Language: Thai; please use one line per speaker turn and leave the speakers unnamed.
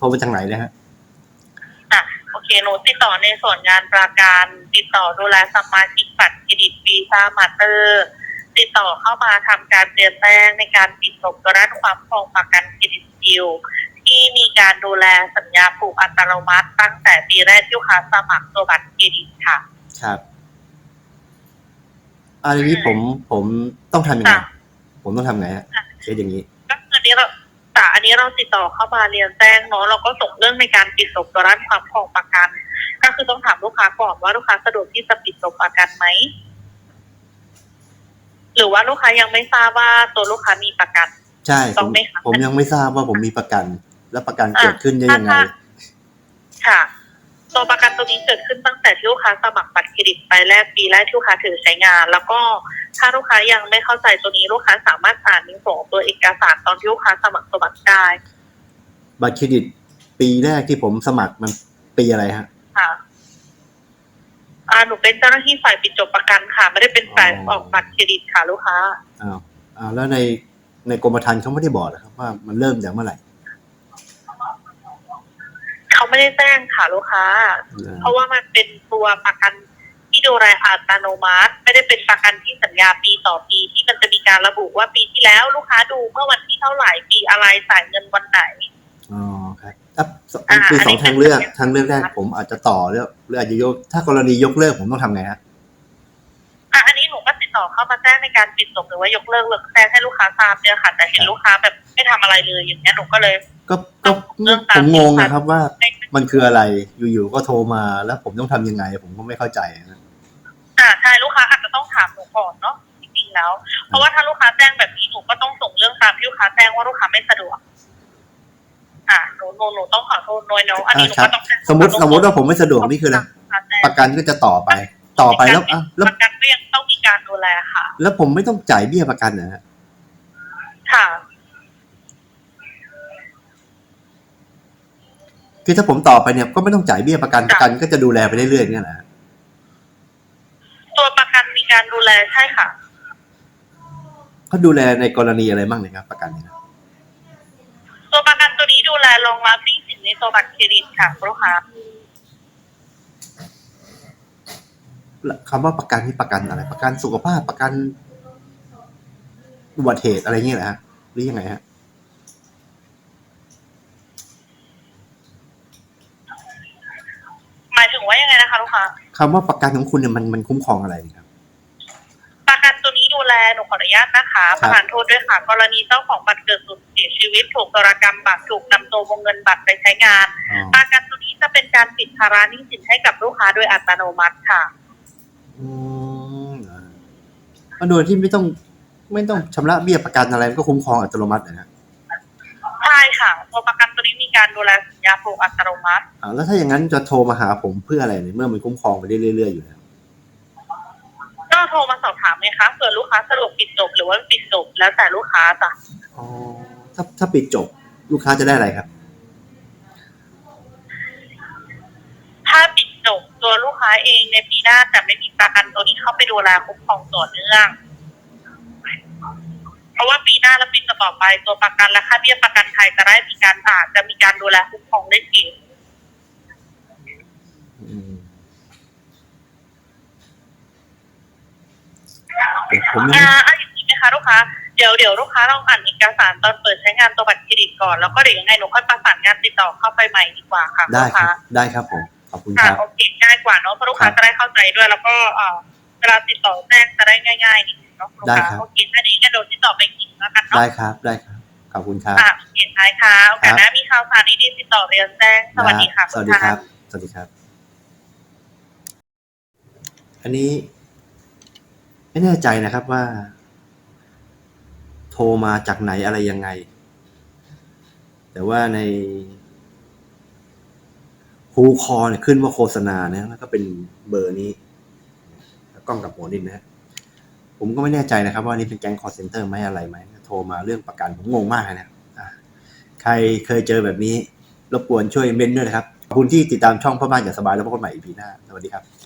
โทรมาจากไหนนะฮะ
อะโอเคหนูติดต่อในส่วนงานประกันติดต่อดูแลสมาชิกบัตรเครดิตวีซ่ามาเตอร์ติดต่อเข้ามาทำการเปลี่ยนแปลงในการปิดจบตัวด้านความครองประกันเครดิตซิลที่มีการดูแลสัญญาผูกอัตโนมัติตั้งแต่ปีแรกที่ลูกค้าสมัครตัวบัตรเครดิตค่ะ
ครับอันนี้ผมผมต้องทำยังไง
ค่ะ
ผมต้องทำไงฮะ
ค่ะ
เคสอย่างนี้
ก็คืออันนี้เรา แต่อันนี้เราติดต่อเข้ามาเรียนแจ้งเนาะเราก็ส่งเรื่องในการปิดจบตัวด้านความครองประกัน ก็คือต้องถามลูกค้าก่อนว่าลูกค้าสะดวกที่จะปิดจบประกันไหมหรือว่าลูกค้ายังไม่ทราบว่าตัวลูกค้ามีประกัน
ใช่ผ
ต้อง
ม
ไหมคะ
ผมยังไม่ทราบว่าผมมีประกัน แล้วประกัน
อะ
เกิดขึ้นได้ยังไง
ถ้าค่ะ ตัวประกันตัวนี้เกิดขึ้นตั้งแต่ที่ลูกค้าสมัครบัตรเครดิตไปแรกปีแรกที่ลูกค้าถือใช้งาน แล้วก็ถ้าลูกค้ายังไม่เข้าใจตัวนี้ลูกค้าสามารถอ่านในส่วนของตัวเอกสารตอนที่ลูกค้าสมัครตัวบัตรได้
บัตรเครดิตปีแรกที่ผมสมัครมันปีอะไรฮะ
ค่ะอ่าหนูเป็นเจ้าหน้าที่ฝ่ายปิดจบประกันค่ะ ไม่ได้เป็นฝ่าย
อ๋อ
ออกบัตรเครดิตค่ะลูกค้า
อ้าวอ้าวแล้วในในกรมธรรม์เขาไม่ได้บอกเหรอครับว่ามันเริ่มจากเมื่อไหร่
เขาไม่ได้แจ้งค่ะลูกค้า เพราะว่ามันเป็นตัวประกันที่ดูแลอัตโนมัติ ไม่ได้เป็นประกันที่สัญญาปีต่อปี ที่มันจะมีการระบุว่าปีที่แล้วลูกค้าดูเมื่อวันที่เท่าไหร่ปีอะไรจ่ายเงินวันไหน
อ๋อครับถ้า
อ่า
มี
อัน
สอ
นี้
งทางเลือก
เป็น
ทางเลือกแรกผมอาจจะต่อหรือหรืออาจจะยกถ้ากรณียกเลิกผมต้องทำไงฮะ
อะอันนี้หนูก็ติดต่อเข้ามาแจ้งในการปิดจบหรือว่ายกเลิกเลิกแจ้งให้ลูกค้าทราบเนี่ยค่ะ แต่เห็นลูกค้าแบบไม่ทำอะไรเลยอย่างเงี้ยหนูก็เลย
ก็ก็
เรื่อง
ผ
ตาม
มงงนะครับว่า
ให้
มันคืออะไรอยู่ๆก็โทรมาแล้วผมต้องทำยังไง ผมก็ไม่เข้าใจนะ
อ่าใช่ลูกค้าอาจจะต้องถามหนูก่อนเนาะจริงๆแล้ว เพราะว่าถ้าลูกค้าแจ้งแบบนี้หนูก็ต้องส่งเรื่องตามที่ลูกค้าแจ้งว่าลูกค้าไม่สะดวก อ่าหนูหนูหนูต้องขอโทษด้วยเนาะอันนี้หนู
อ่าครั
ก็
บ
ต้องแจ้ง
สมมติสมมติว่าผมไม่สะดวกนี่คืออะไร
ลูกค้าแจ้ง
ประกันก็จะต่อไป ต่อไปแล้วอะแล้ว
ประกันก็ยังต้องมีการดูแลค่ะ
แล้วผมไม่ต้องจ่ายเบี้ยประกันนะฮะ
ค่ะ
คือถ้าผมต่อไปเนี่ยก็ไม่ต้องจ่ายเบี้ยประกันประกันก็จะดูแลไปเรื่อยๆเนี่ยแหละฮะ
ตัวประกันมีการดูแลใช่ค่ะ
เขาดูแลในกรณีอะไรบ้างเนี่ยครับ ประกันเนี่ยนะ
ตัวประกันตัวนี้ดูแลรองรับหนี้สินในตัวบัตรเครดิตค่ะลูกค้า
แล้วคำว่าประกันนี่ประกันอะไร ประกันสุขภาพประกันอุบัติเหตุอะไรเงี้ยเหรอฮะหรือยังไงฮะ
หมายถึงว่ายังไงนะ คะลูกค้า
คำว่าประกันของคุณเนี่ยมันมันคุ้มครองอะไรครับ
ประกันตัวนี้ดูแลหนูขออนุญาตนะคะ
ค
ป
รับ
ระธานโทษด้วยค่ะ กรณีเจ้าของบัตรเกิดสูญเสียชีวิตถูกตรกรรมบัตรถูกนำตัววงเงินบัตรไปใช้งาน
อ๋อ
ประกันตัวนี้จะเป็นการปิดภาระหนี้สินให้กับลูกค้าโดยอัตโนมัติค่ะ
อืมอ่าก็โดยที่ไม่ต้องไม่ต้องชำระเบี้ยประกันอะไรมันก็คุ้มครองอัตโนมัตินะฮะ
ใช่ค่ะตัวประกันตัว นี้มีการดูแลสัญญาผูกอัตโนมัติ
อ่าแล้วถ้าอย่างนั้นจะโทรมาหาผมเพื่ออะไรเนี่ยเมื่อมันคุ้มครองไปได้เรื่อยๆอยู่แล้ว
ก็โทรมาสอบถามไหมคะเผื่อลูกค้าสะดวกปิดจบหรือว่าไม่ปิดจบแล้วแต่ลูกค้าจ้ะ
อ๋อถ้าถ้าปิดจบลูกค้าจะได้อะไรครับ
ถ้าปิดจบตัวลูกค้าเองในปีหน้าจะไม่มีประกันตัวนี้เข้าไปดูแลคุ้มครองต่อเนื่องเพ ราะว่าปีหน้าและปีต่อๆไป ตัวประกันและค่าเบี้ยประกันภัยจะได้มีการอาจจะมีการดูแลคุ้มครองได้จริง
อืมเดี๋ยวผมยัง
อ่าอะอย่างนี้ไหมคะลูกค้าเดี๋ยวเดี๋ยวลูกค้าลองอ่านเอกสารตอนเปิดใช้งานตัวบัตรเครดิตก่อนแล้วก็เดี๋ยวยังไงหนูค่อยประสานงานติดต่อเข้าไปใหม่ดีกว่าค่ะ
ได้
ลูก
ครั
ค้า
บได้ครับผมขอบคุณค
ค่ะ
รับ
โอเคง่ายกว่าเนาะเพราะลูกค้า
ครับ
จะได้เข้าใจด้วย แล้วก็เอ่อเวลาติดต่อแจ้งจะได้ง่ายๆนิดนึง เนาะลูก
ได้
ค้า
ครับ
โอเคอันนี้งั้นเดี๋ยวติดต่อไปอีกแล้วกันเนาะ
ได้ครับได้ครับขอบคุณครับ
ค่ะโอเคได้ค่ะโอกาสหน้ามีข่าวสารดีๆติดต่อเรียนแจ้งสวัสดีค่ะ
สวัสดีครับสวัสดีครับ อันนี้ ไม่แน่ใจนะครับว่า โทรมาจากไหนอะไรยังไง แต่ว่าในฮูคอเนี่ยขึ้นว่าโฆษณานะแล้วก็เป็นเบอร์นี้แล้วกล้องกับหัวดินนะฮะ ผมก็ไม่แน่ใจนะครับ ว่านี่เป็นแก๊งคอร์เซนเตอร์ไหมอะไรไหมโทรมาเรื่องประกันผมงงมากนะใครเคยเจอแบบนี้ รบกวนช่วยเมนด้วยนะครับขอบคุณที่ติดตามช่องพ่อบ้านอย่างสบายแล้วพบกันใหม่อีพีหน้า สวัสดีครับ